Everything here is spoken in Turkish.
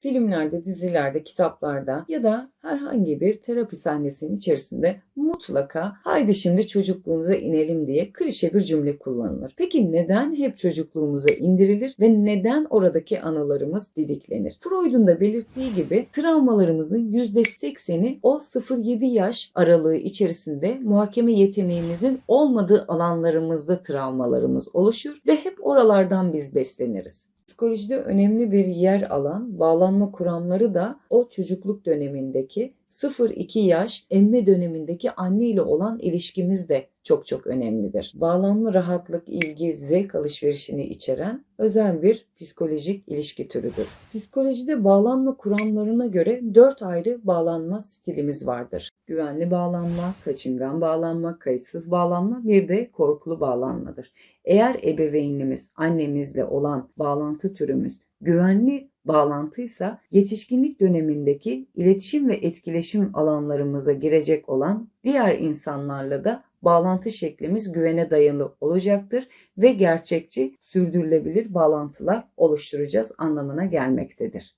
filmlerde, dizilerde, kitaplarda ya da herhangi bir terapi sahnesinin içerisinde mutlaka haydi şimdi çocukluğumuza inelim diye klişe bir cümle kullanılır. Peki neden hep çocukluğumuza indirilir ve neden oradaki anılarımız didiklenir? Freud'un da belirttiği gibi travmalarımızın %80'i o 0-7 yaş aralığı içerisinde muhakeme yeteneğimizin olmadığı alanlarımızda travmalarımız oluşur ve hep oralardan biz besleniriz. Psikolojide önemli bir yer alan bağlanma kuramları da o çocukluk dönemindeki 0-2 yaş emme dönemindeki anne ile olan ilişkimiz de çok çok önemlidir. Bağlanma, rahatlık, ilgi, zevk alışverişini içeren özel bir psikolojik ilişki türüdür. Psikolojide bağlanma kuramlarına göre 4 ayrı bağlanma stilimiz vardır. Güvenli bağlanma, kaçıngan bağlanma, kayıtsız bağlanma, bir de korkulu bağlanmadır. Eğer ebeveynimiz annemizle olan bağlantı türümüz güvenli bağlantıysa yetişkinlik dönemindeki iletişim ve etkileşim alanlarımıza girecek olan diğer insanlarla da bağlantı şeklimiz güvene dayalı olacaktır ve gerçekçi, sürdürülebilir bağlantılar oluşturacağız anlamına gelmektedir.